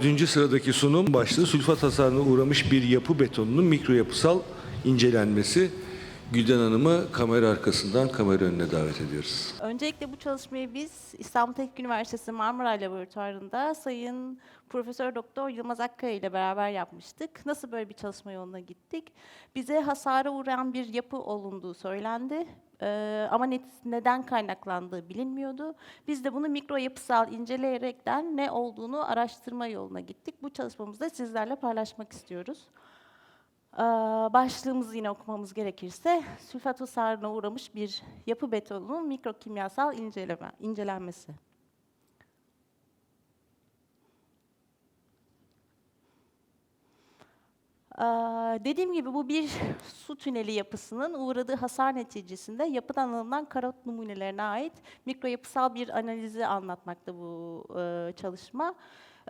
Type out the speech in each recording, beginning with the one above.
Dördüncü sıradaki sunum başlığı sülfat hasarına uğramış bir yapı betonunun mikro yapısal incelenmesi. Gülden Hanım'ı kamera arkasından kamera önüne davet ediyoruz. Öncelikle bu çalışmayı biz İstanbul Teknik Üniversitesi Marmara Laboratuvarı'nda Sayın Profesör Doktor Yılmaz Akkaya ile beraber yapmıştık. Nasıl böyle bir çalışma yoluna gittik? Bize hasara uğrayan bir yapı olunduğu söylendi. Ee, ama net, neden kaynaklandığı bilinmiyordu. Biz de bunu mikro yapısal inceleyerekten ne olduğunu araştırma yoluna gittik. Bu çalışmamızı da sizlerle paylaşmak istiyoruz. Ee, Başlığımızı yine okumamız gerekirse, sülfat hasarına uğramış bir yapı betonunun mikrokimyasal inceleme, incelenmesi. Ee, Dediğim gibi bu bir su tüneli yapısının uğradığı hasar neticesinde yapıdan alınan karot numunelerine ait mikroyapısal bir analizi anlatmakta bu e, çalışma.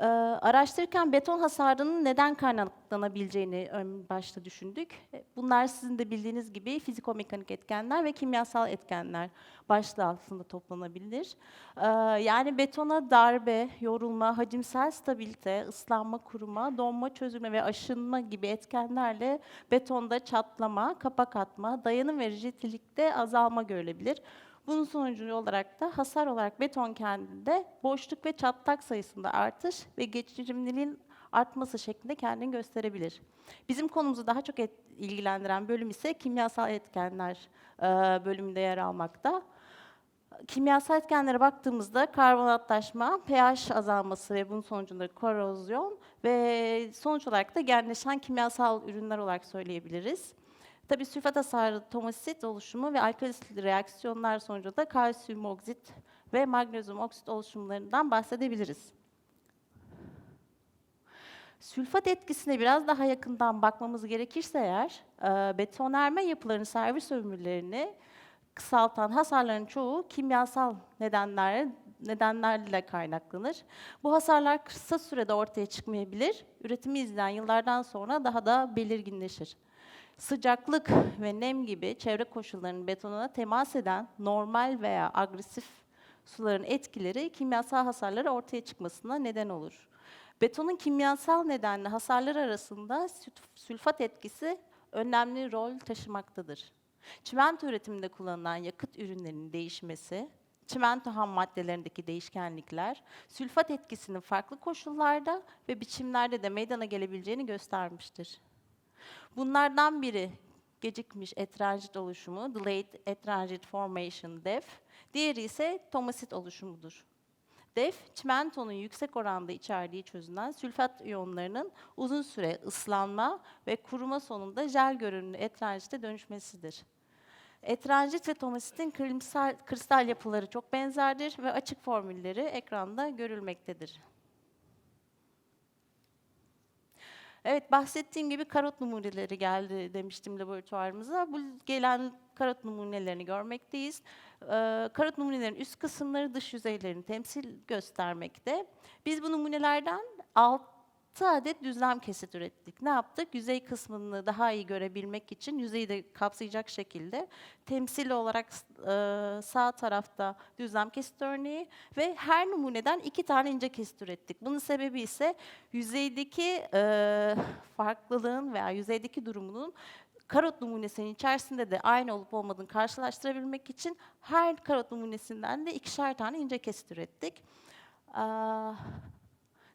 Ee, Araştırırken beton hasarının neden kaynaklanabileceğini ön başta düşündük. E, Bunlar sizin de bildiğiniz gibi fizikomekanik etkenler ve kimyasal etkenler başlığı altında toplanabilir. Ee, Yani betona darbe, yorulma, hacimsel stabilite, ıslanma, kuruma, donma, çözülme ve aşınma gibi etkenlerle betonda çatlama, kapak atma, dayanım ve rigiditelikte azalma görülebilir. Bunun sonucu olarak da hasar olarak beton kendinde boşluk ve çatlak sayısında artış ve geçirimliliğin artması şeklinde kendini gösterebilir. Bizim konumuzu daha çok et- ilgilendiren bölüm ise kimyasal etkenler e, bölümünde yer almakta. Kimyasal etkenlere baktığımızda karbonatlaşma, pH azalması ve bunun sonucunda korozyon ve sonuç olarak da genleşen kimyasal ürünler olarak söyleyebiliriz. Tabii sülfat hasarı, tomosit oluşumu ve alkalisil reaksiyonlar sonucunda da kalsiyum oksit ve magnezyum oksit oluşumlarından bahsedebiliriz. Sülfat etkisine biraz daha yakından bakmamız gerekirse eğer, e, betonerme yapılarının servis ömürlerini kısaltan hasarların çoğu kimyasal nedenler nedenlerle kaynaklanır. Bu hasarlar kısa sürede ortaya çıkmayabilir. Üretimi izleyen yıllardan sonra daha da belirginleşir. Sıcaklık ve nem gibi çevre koşullarının betonuna temas eden normal veya agresif suların etkileri kimyasal hasarları ortaya çıkmasına neden olur. Betonun kimyasal nedenli hasarlar arasında sülf- sülfat etkisi önemli rol taşımaktadır. Çimento üretiminde kullanılan yakıt ürünlerinin değişmesi, çimento ham maddelerindeki değişkenlikler, sülfat etkisinin farklı koşullarda ve biçimlerde de meydana gelebileceğini göstermiştir. Bunlardan biri gecikmiş etranjit oluşumu, delayed etranjit formation DEF, diğeri ise tomasit oluşumudur. DEF, çimentonun yüksek oranda içerdiği çözünen sülfat iyonlarının uzun süre ıslanma ve kuruma sonunda jel görünümlü etranjite dönüşmesidir. Etranjit ve tomasitin kristal, kristal yapıları çok benzerdir ve açık formülleri ekranda görülmektedir. Evet, bahsettiğim gibi karot numuneleri geldi demiştim laboratuvarımıza. Bu gelen karot numunelerini görmekteyiz. Ee, karot numunelerin üst kısımları dış yüzeylerini temsil göstermekte. Biz bu numunelerden 6 adet düzlem kesit ürettik. Ne yaptık? Yüzey kısmını daha iyi görebilmek için yüzeyi de kapsayacak şekilde temsil olarak e, sağ tarafta düzlem kesit örneği ve her numuneden iki tane ince kesit ürettik. Bunun sebebi ise yüzeydeki e, farklılığın veya yüzeydeki durumunun karot numunesinin içerisinde de aynı olup olmadığını karşılaştırabilmek için her karot numunesinden de ikişer tane ince kesit ürettik. Aa,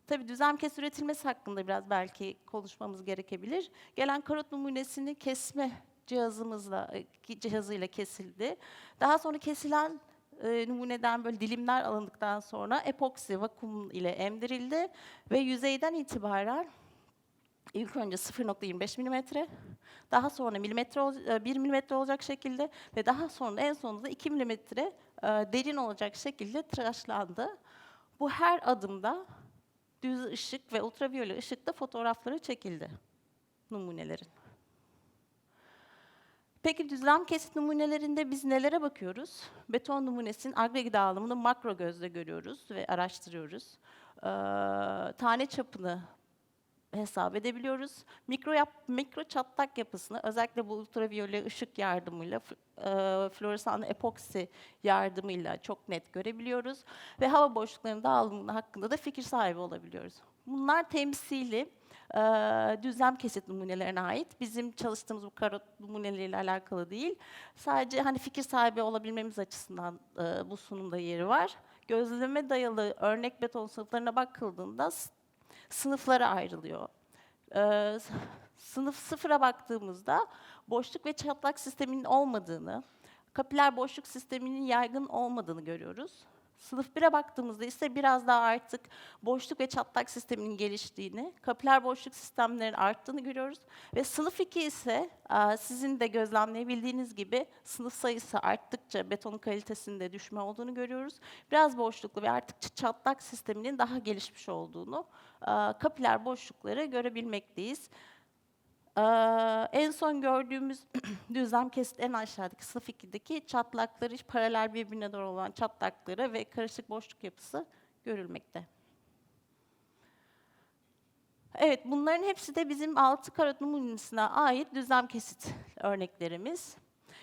Tabii düzlem kes üretilmesi hakkında biraz belki konuşmamız gerekebilir. Gelen karot numunesini kesme cihazımızla e, cihazıyla kesildi. Daha sonra kesilen e, numuneden böyle dilimler alındıktan sonra epoksi vakum ile emdirildi ve yüzeyden itibaren ilk önce 0.25 milimetre, daha sonra milimetre ol- e, 1 milimetre olacak şekilde ve daha sonra en sonunda 2 milimetre e, derin olacak şekilde tıraşlandı. Bu her adımda düz ışık ve ultraviyole ışıkta fotoğrafları çekildi numunelerin. Peki düzlem kesit numunelerinde biz nelere bakıyoruz? Beton numunesinin agregat dağılımını makro gözle görüyoruz ve araştırıyoruz. Ee, tane çapını hesap edebiliyoruz. Mikro yap, mikro çatlak yapısını özellikle bu ultraviyole ışık yardımıyla, e, floresan epoksi yardımıyla çok net görebiliyoruz ve hava boşluklarının dağılımı hakkında da fikir sahibi olabiliyoruz. Bunlar temsili e, düzlem kesit numunelerine ait. Bizim çalıştığımız bu karot numuneleriyle alakalı değil. Sadece hani fikir sahibi olabilmemiz açısından e, bu sunumda yeri var. Gözleme dayalı örnek beton sınıflarına bakıldığında sınıflara ayrılıyor. Ee, sınıf sıfıra baktığımızda boşluk ve çatlak sisteminin olmadığını, kapiler boşluk sisteminin yaygın olmadığını görüyoruz. Sınıf 1'e baktığımızda ise biraz daha artık boşluk ve çatlak sisteminin geliştiğini, kapiler boşluk sistemlerinin arttığını görüyoruz. Ve sınıf 2 ise e, sizin de gözlemleyebildiğiniz gibi sınıf sayısı arttıkça betonun kalitesinde düşme olduğunu görüyoruz. Biraz boşluklu ve artık çatlak sisteminin daha gelişmiş olduğunu, e, kapiler boşlukları görebilmekteyiz. Ee, en son gördüğümüz düzlem kesit en aşağıdaki sınıf 2'deki çatlakları, paralel birbirine doğru olan çatlakları ve karışık boşluk yapısı görülmekte. Evet, bunların hepsi de bizim altı karot numunesine ait düzlem kesit örneklerimiz.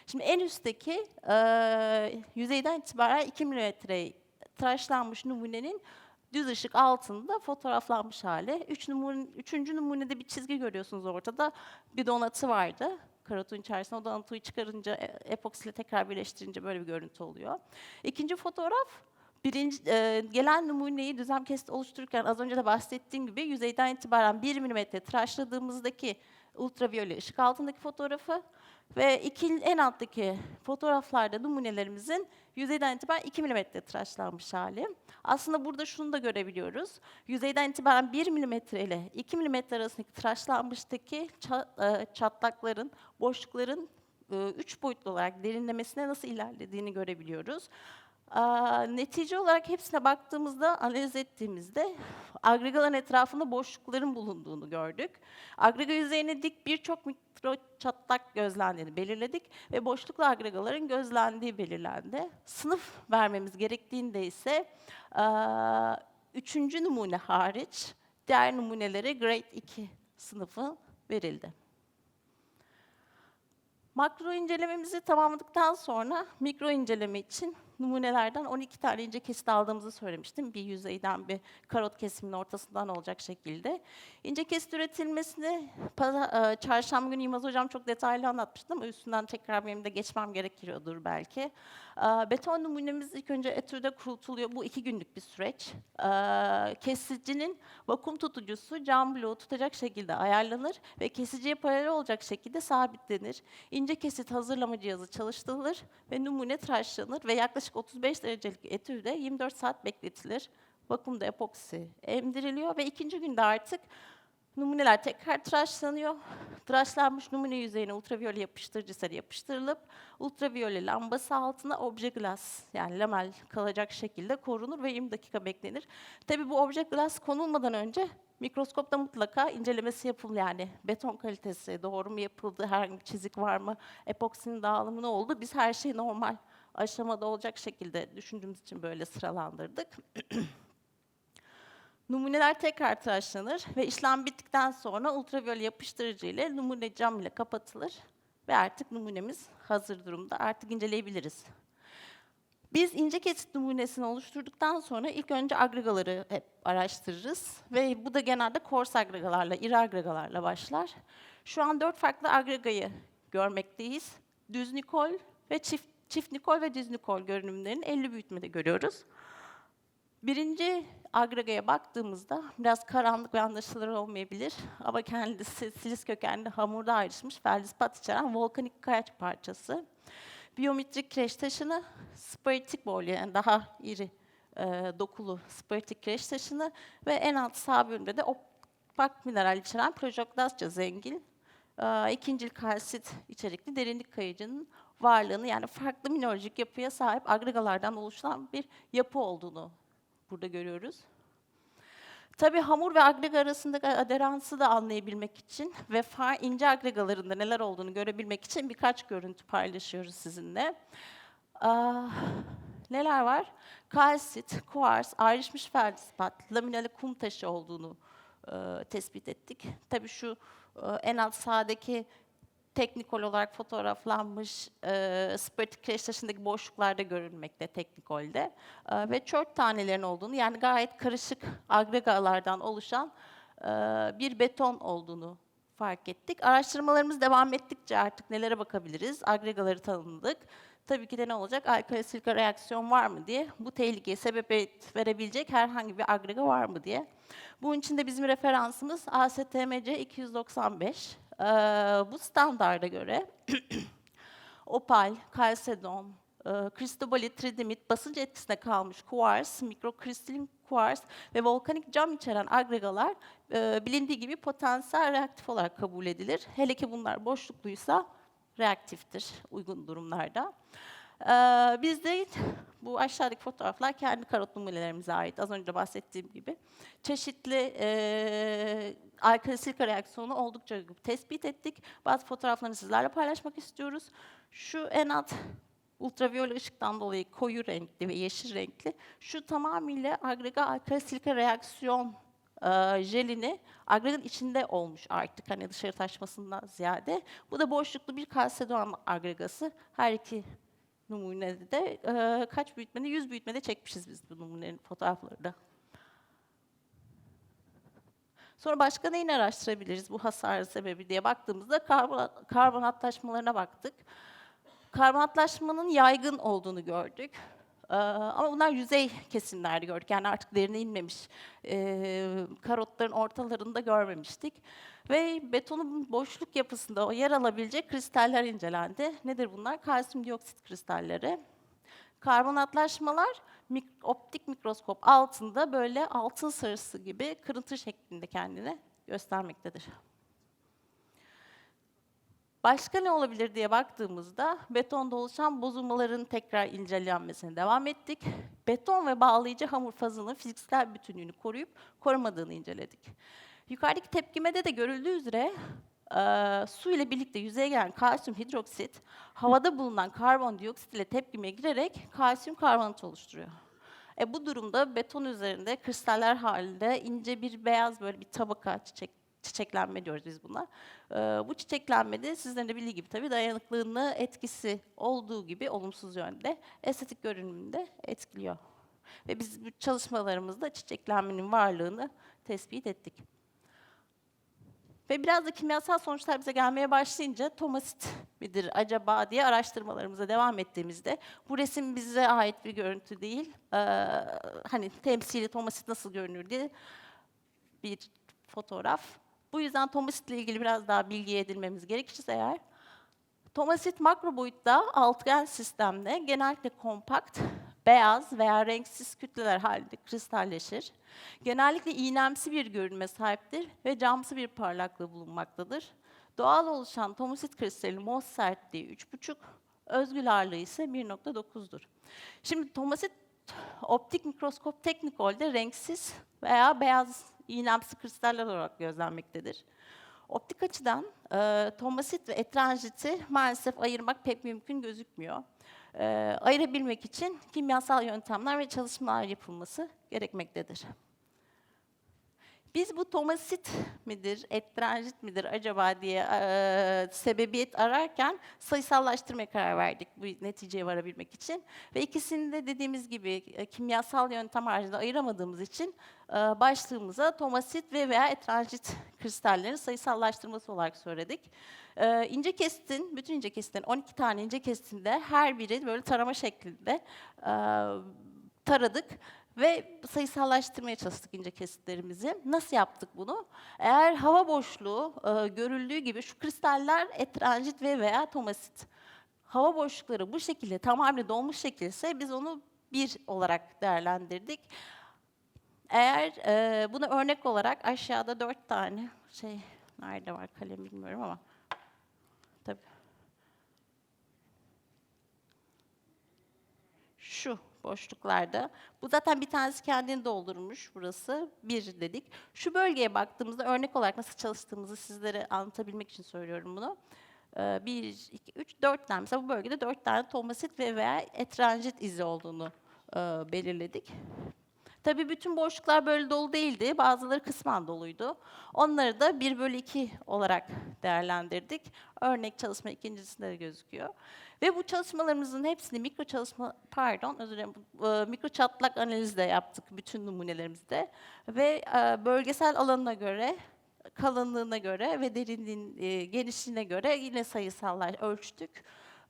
Şimdi en üstteki eee, yüzeyden itibaren 2 milimetre tıraşlanmış numunenin düz ışık altında fotoğraflanmış hali. Üç numune, üçüncü numunede bir çizgi görüyorsunuz ortada. Bir donatı vardı karotun içerisinde. O donatıyı çıkarınca, e- epoksiyle tekrar birleştirince böyle bir görüntü oluyor. İkinci fotoğraf, birinci, e, gelen numuneyi düzlem kesit oluştururken az önce de bahsettiğim gibi yüzeyden itibaren 1 milimetre tıraşladığımızdaki ultraviyole ışık altındaki fotoğrafı ve iki, en alttaki fotoğraflarda numunelerimizin yüzeyden itibaren 2 milimetre tıraşlanmış hali. Aslında burada şunu da görebiliyoruz. Yüzeyden itibaren 1 milimetre ile 2 milimetre arasındaki tıraşlanmıştaki e, çatlakların, boşlukların e, üç boyutlu olarak derinlemesine nasıl ilerlediğini görebiliyoruz. Netice olarak hepsine baktığımızda, analiz ettiğimizde agregaların etrafında boşlukların bulunduğunu gördük. Agrega yüzeyine dik birçok mikro çatlak gözlendiğini belirledik ve boşluklu agregaların gözlendiği belirlendi. Sınıf vermemiz gerektiğinde ise üçüncü numune hariç diğer numunelere grade 2 sınıfı verildi. Makro incelememizi tamamladıktan sonra mikro inceleme için numunelerden 12 tane ince kesit aldığımızı söylemiştim. Bir yüzeyden bir karot kesiminin ortasından olacak şekilde. İnce kesit üretilmesini e, çarşamba günü Yılmaz Hocam çok detaylı anlatmıştı ama üstünden tekrar benim de geçmem gerekiyordur belki. E, Beton numunemiz ilk önce etüde kurutuluyor. Bu iki günlük bir süreç. E, Kesicinin vakum tutucusu cam bloğu tutacak şekilde ayarlanır ve kesiciye paralel olacak şekilde sabitlenir. İnce kesit hazırlama cihazı çalıştırılır ve numune tıraşlanır ve yaklaşık 35 derecelik etüde 24 saat bekletilir. Vakumda epoksi emdiriliyor ve ikinci günde artık numuneler tekrar tıraşlanıyor. Tıraşlanmış numune yüzeyine ultraviyole yapıştırıcı seri yapıştırılıp ultraviyole lambası altına obje glass yani lamel kalacak şekilde korunur ve 20 dakika beklenir. Tabii bu obje glass konulmadan önce mikroskopta mutlaka incelemesi yapılır yani beton kalitesi doğru mu yapıldı, herhangi bir çizik var mı, epoksinin dağılımı ne oldu? Biz her şeyi normal aşamada olacak şekilde düşündüğümüz için böyle sıralandırdık. Numuneler tekrar tıraşlanır ve işlem bittikten sonra ultraviyole yapıştırıcı ile numune cam ile kapatılır ve artık numunemiz hazır durumda. Artık inceleyebiliriz. Biz ince kesit numunesini oluşturduktan sonra ilk önce agregaları hep araştırırız ve bu da genelde kors agregalarla, iri agregalarla başlar. Şu an dört farklı agregayı görmekteyiz. Düz nikol ve çift, çift nikol ve düz nikol görünümlerini 50 büyütmede görüyoruz. Birinci agregaya baktığımızda biraz karanlık ve anlaşılır olmayabilir ama kendisi silis kökenli hamurda ayrışmış feldispat içeren volkanik kayaç parçası. Biyometrik kireç taşını, sporitik bolya yani daha iri e, dokulu sporitik kireç taşını ve en alt sağ bölümde de opak mineral içeren projoklasça zengin e, ikincil kalsit içerikli derinlik kayıcının varlığını yani farklı mineralojik yapıya sahip agregalardan oluşan bir yapı olduğunu burada görüyoruz. Tabii hamur ve agrega arasındaki aderansı da anlayabilmek için ve far ince agregalarında neler olduğunu görebilmek için birkaç görüntü paylaşıyoruz sizinle. Aa, neler var? Kalsit, kuars, ayrışmış feldispat, laminalı kum taşı olduğunu e, tespit ettik. Tabii şu e, en alt sağdaki teknikol olarak fotoğraflanmış e, kreş taşındaki boşluklarda görülmekte teknikolde. E, ve çört tanelerin olduğunu yani gayet karışık agregalardan oluşan e, bir beton olduğunu fark ettik. Araştırmalarımız devam ettikçe artık nelere bakabiliriz? Agregaları tanımladık. Tabii ki de ne olacak? Alkali silika reaksiyon var mı diye. Bu tehlikeye sebebiyet verebilecek herhangi bir agrega var mı diye. Bunun için de bizim referansımız ASTMC 295. Bu standarda göre opal, kalsedon, e, kristobali, tridimit, basınç etkisinde kalmış kuvars, mikrokristalin kuvars ve volkanik cam içeren agregalar e, bilindiği gibi potansiyel reaktif olarak kabul edilir. Hele ki bunlar boşlukluysa reaktiftir uygun durumlarda. Ee, biz de bu aşağıdaki fotoğraflar kendi karot numunelerimize ait. Az önce bahsettiğim gibi. Çeşitli e, alkali reaksiyonu oldukça tespit ettik. Bazı fotoğraflarını sizlerle paylaşmak istiyoruz. Şu en alt ultraviyole ışıktan dolayı koyu renkli ve yeşil renkli. Şu tamamıyla agrega alkali reaksiyon e, jelini agreganın içinde olmuş artık hani dışarı taşmasından ziyade. Bu da boşluklu bir kalsedon agregası. Her iki numunede de e, kaç büyütmede? 100 büyütmede çekmişiz biz bu numunelerin fotoğraflarını. Sonra başka neyini araştırabiliriz bu hasar sebebi diye baktığımızda karbon, karbonatlaşmalarına baktık. Karbonatlaşmanın yaygın olduğunu gördük. Ee, ama bunlar yüzey kesimlerde gördük. Yani artık derine inmemiş. Ee, karotların ortalarında görmemiştik. Ve betonun boşluk yapısında o yer alabilecek kristaller incelendi. Nedir bunlar? Kalsiyum dioksit kristalleri. Karbonatlaşmalar mik- optik mikroskop altında böyle altın sarısı gibi kırıntı şeklinde kendini göstermektedir. Başka ne olabilir diye baktığımızda betonda oluşan bozulmaların tekrar incelenmesine devam ettik. Beton ve bağlayıcı hamur fazının fiziksel bütünlüğünü koruyup korumadığını inceledik. Yukarıdaki tepkimede de görüldüğü üzere eee, su ile birlikte yüzeye gelen kalsiyum hidroksit havada bulunan karbondioksit ile tepkimeye girerek kalsiyum karbonat oluşturuyor. E, bu durumda beton üzerinde kristaller halinde ince bir beyaz böyle bir tabaka çiçek çiçeklenme diyoruz biz buna. Ee, bu çiçeklenmede sizlerin de bildiği gibi tabii dayanıklılığını etkisi olduğu gibi olumsuz yönde estetik görünümünde etkiliyor. Ve biz bu çalışmalarımızda çiçeklenmenin varlığını tespit ettik. Ve biraz da kimyasal sonuçlar bize gelmeye başlayınca tomasit midir acaba diye araştırmalarımıza devam ettiğimizde bu resim bize ait bir görüntü değil. Ee, hani temsili tomasit nasıl görünür diye bir fotoğraf. Bu yüzden tomasit ile ilgili biraz daha bilgi edinmemiz gerekirse eğer, tomasit makro boyutta altıgen sistemde genellikle kompakt, beyaz veya renksiz kütleler halinde kristalleşir. Genellikle iğnemsi bir görünüme sahiptir ve camsı bir parlaklığı bulunmaktadır. Doğal oluşan tomasit kristalinin Mohs sertliği 3,5, özgül ağırlığı ise 1,9'dur. Şimdi tomasit optik mikroskop teknikolde renksiz veya beyaz iğnemsi kristaller olarak gözlenmektedir. Optik açıdan e, tomasit ve etranjiti maalesef ayırmak pek mümkün gözükmüyor. E, ayırabilmek için kimyasal yöntemler ve çalışmalar yapılması gerekmektedir. Biz bu tomasit midir, etranjit midir acaba diye e, sebebiyet ararken sayısallaştırmaya karar verdik bu neticeye varabilmek için. Ve ikisini de dediğimiz gibi e, kimyasal yöntem haricinde ayıramadığımız için e, başlığımıza tomasit ve veya etranjit kristallerin sayısallaştırması olarak söyledik. E, ince kestin, bütün ince kesitlerin 12 tane ince kesitinde her biri böyle tarama şeklinde e, taradık ve sayısallaştırmaya çalıştık ince kesitlerimizi. Nasıl yaptık bunu? Eğer hava boşluğu e, görüldüğü gibi şu kristaller etranjit ve veya tomasit. Hava boşlukları bu şekilde tamamen dolmuş şekilse biz onu bir olarak değerlendirdik. Eğer e, buna örnek olarak aşağıda dört tane şey nerede var kalem bilmiyorum ama tabii. Şu boşluklarda. Bu zaten bir tanesi kendini doldurmuş burası. Bir dedik. Şu bölgeye baktığımızda örnek olarak nasıl çalıştığımızı sizlere anlatabilmek için söylüyorum bunu. Ee, bir, iki, üç, dört tane. Mesela bu bölgede dört tane tomasit ve veya etranjit izi olduğunu e, belirledik. Tabii bütün boşluklar böyle dolu değildi. Bazıları kısmen doluydu. Onları da 1 bölü 2 olarak değerlendirdik. Örnek çalışma ikincisinde de gözüküyor. Ve bu çalışmalarımızın hepsini mikro çalışma, pardon özür dilerim, e, mikro çatlak analizi de yaptık bütün numunelerimizde. Ve e, bölgesel alanına göre kalınlığına göre ve derinliğin e, genişliğine göre yine sayısallar ölçtük.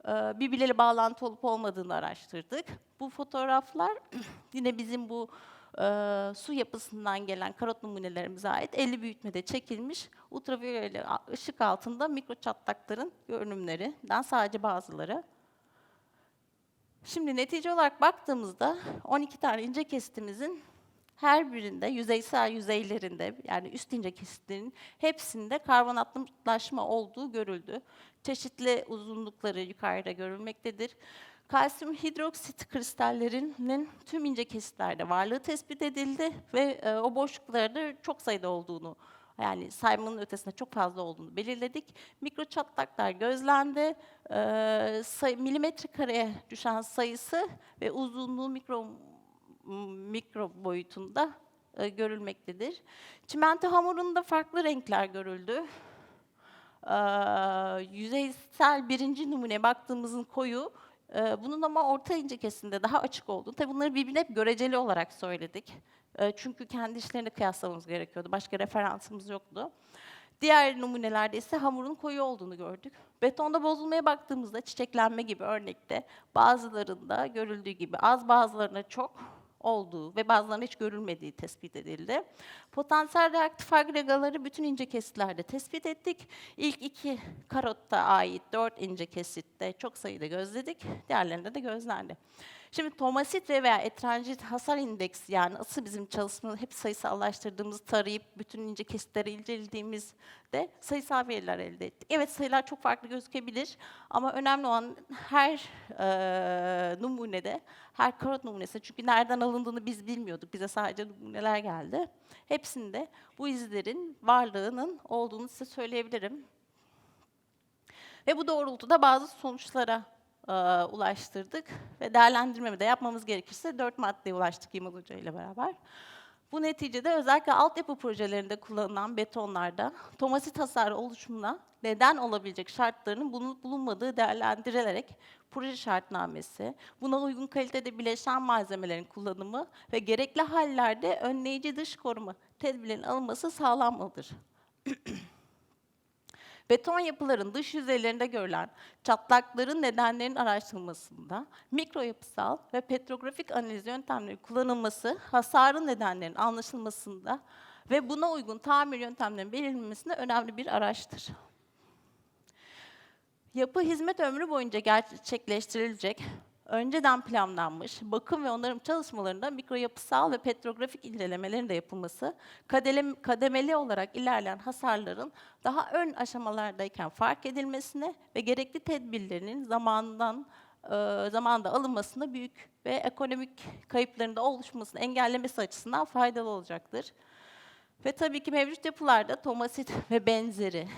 E, birbirleriyle bağlantı olup olmadığını araştırdık. Bu fotoğraflar yine bizim bu e, su yapısından gelen karot numunelerimize ait 50 büyütmede çekilmiş ultraviyole ışık altında mikro çatlakların görünümlerinden sadece bazıları. Şimdi netice olarak baktığımızda 12 tane ince kesitimizin her birinde yüzeysel yüzeylerinde yani üst ince kesitlerin hepsinde karbonatlaşma olduğu görüldü. Çeşitli uzunlukları yukarıda görülmektedir. Kalsiyum hidroksit kristallerinin tüm ince kesitlerde varlığı tespit edildi ve e, o boşluklarda çok sayıda olduğunu yani saymanın ötesinde çok fazla olduğunu belirledik. Mikro çatlaklar gözlendi. Ee, say- milimetre kareye düşen sayısı ve uzunluğu mikro mikro boyutunda e, görülmektedir. Çimento hamurunda farklı renkler görüldü. Ee, yüzeysel birinci numune baktığımızın koyu, e, bunun ama orta ince kesimde daha açık olduğu. Tabii bunları birbirine hep göreceli olarak söyledik. E, çünkü kendi işlerini kıyaslamamız gerekiyordu. Başka referansımız yoktu. Diğer numunelerde ise hamurun koyu olduğunu gördük. Betonda bozulmaya baktığımızda çiçeklenme gibi örnekte bazılarında görüldüğü gibi az bazılarında çok olduğu ve bazılarında hiç görülmediği tespit edildi. Potansiyel reaktif agregaları bütün ince kesitlerde tespit ettik. İlk iki karotta ait dört ince kesitte çok sayıda gözledik. Diğerlerinde de gözlendi. Şimdi tomasit ve veya etranjit hasar indeksi yani asıl bizim çalışma hep sayısallaştırdığımız tarayıp bütün ince kesitleri incelediğimizde sayısal veriler elde ettik. Evet sayılar çok farklı gözükebilir ama önemli olan her e, numunede, her karot numunesi çünkü nereden alındığını biz bilmiyorduk. Bize sadece numuneler geldi. Hepsinde bu izlerin varlığının olduğunu size söyleyebilirim. Ve bu doğrultuda bazı sonuçlara e, ulaştırdık ve değerlendirmemi de yapmamız gerekirse dört maddeye ulaştık İmal Hoca ile beraber. Bu neticede özellikle altyapı projelerinde kullanılan betonlarda tomasit hasarı oluşumuna neden olabilecek şartlarının bulunmadığı değerlendirilerek proje şartnamesi, buna uygun kalitede bileşen malzemelerin kullanımı ve gerekli hallerde önleyici dış koruma tedbirlerinin alınması sağlanmalıdır. Beton yapıların dış yüzeylerinde görülen çatlakların nedenlerinin araştırılmasında mikro yapısal ve petrografik analiz yöntemleri kullanılması hasarın nedenlerinin anlaşılmasında ve buna uygun tamir yöntemlerinin belirlenmesinde önemli bir araçtır. Yapı hizmet ömrü boyunca gerçekleştirilecek, önceden planlanmış bakım ve onarım çalışmalarında mikro yapısal ve petrografik incelemelerin de yapılması, kademeli olarak ilerleyen hasarların daha ön aşamalardayken fark edilmesine ve gerekli tedbirlerinin zamandan e, zamanda alınmasına büyük ve ekonomik kayıpların da oluşmasını engellemesi açısından faydalı olacaktır. Ve tabii ki mevcut yapılarda tomasit ve benzeri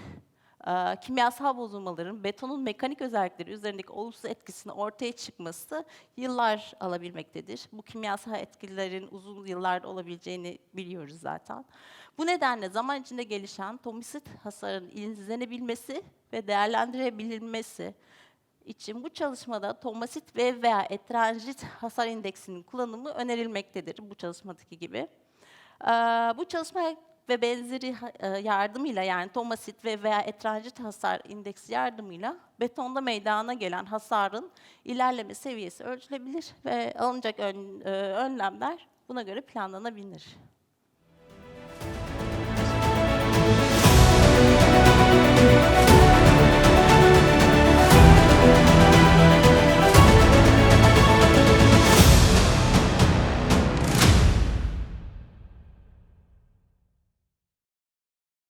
kimyasal bozulmaların betonun mekanik özellikleri üzerindeki olumsuz etkisini ortaya çıkması yıllar alabilmektedir. Bu kimyasal etkilerin uzun yıllarda olabileceğini biliyoruz zaten. Bu nedenle zaman içinde gelişen tomasit hasarının izlenebilmesi ve değerlendirebilmesi için bu çalışmada tomasit ve veya etranjit hasar indeksinin kullanımı önerilmektedir bu çalışmadaki gibi. Ee, bu çalışma ve benzeri e, yardımıyla yani tomasit ve veya etranjit hasar indeksi yardımıyla betonda meydana gelen hasarın ilerleme seviyesi ölçülebilir ve alınacak ön- e, önlemler buna göre planlanabilir.